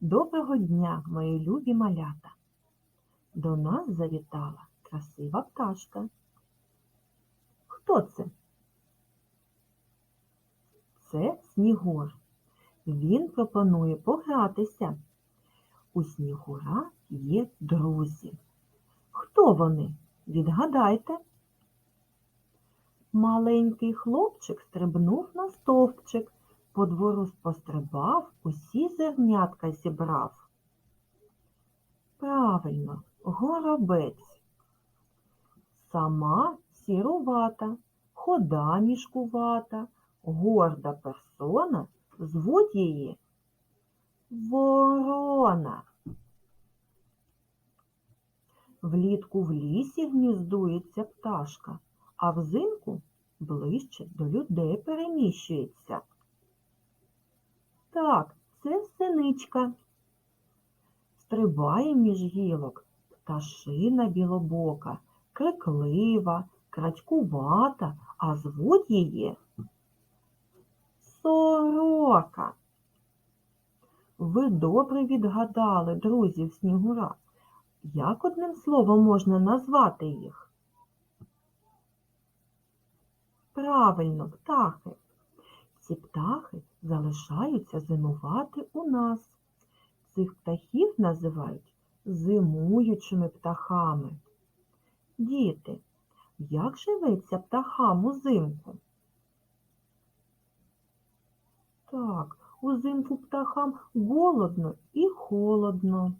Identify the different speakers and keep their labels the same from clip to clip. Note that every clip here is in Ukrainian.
Speaker 1: Доброго дня, мої любі малята! До нас завітала красива пташка. Хто це? Це Снігур. Він пропонує погратися. У Снігура є друзі. Хто вони? Відгадайте. Маленький хлопчик стрибнув на стовпчик, по двору пострибав, усі зернятка зібрав. Правильно, горобець. Сама сірувата, хода мішкувата, горда персона, звуть її Ворона. Влітку в лісі гніздується пташка, а взимку ближче до людей переміщується. Так, це синичка. Стрибає між гілок пташина білобока, криклива, крадькувата, а звуть її сорока. Ви добре відгадали, друзів Снігура. Як одним словом можна назвати їх? Правильно, птахи. Ці птахи залишаються зимувати у нас. Цих птахів називають зимуючими птахами. Діти, як живеться птахам узимку? Так, узимку птахам голодно і холодно.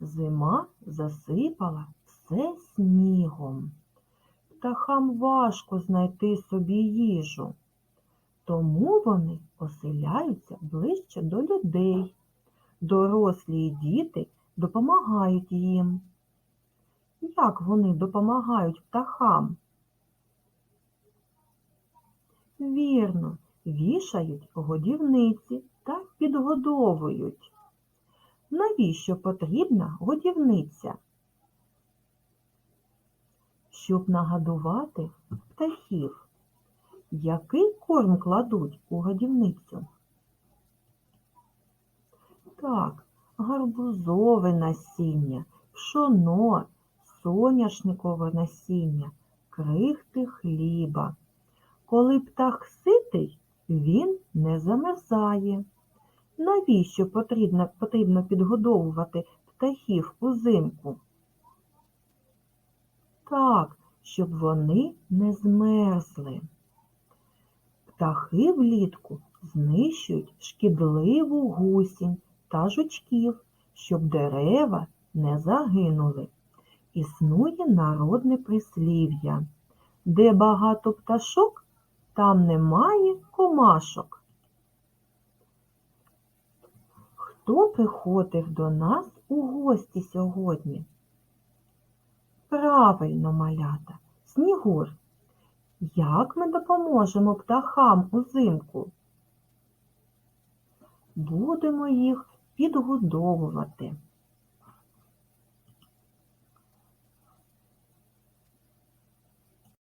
Speaker 1: Зима засипала все снігом. Птахам важко знайти собі їжу. Тому вони оселяються ближче до людей. Дорослі і діти допомагають їм. Як вони допомагають птахам? Вірно, вішають годівниці та підгодовують. Навіщо потрібна годівниця? Щоб нагодувати птахів. Який корм кладуть у годівницю? Так, гарбузове насіння, пшоно, соняшникове насіння, крихти хліба. Коли птах ситий, він не замерзає. Навіщо потрібно, потрібно підгодовувати птахів узимку? Так, щоб вони не змерзли. Птахи влітку знищують шкідливу гусінь та жучків, щоб дерева не загинули. Існує народне прислів'я. Де багато пташок, там немає комашок. Хто приходив до нас у гості сьогодні? Правильно, малята, Снігур. Як ми допоможемо птахам узимку? Будемо їх підгодовувати.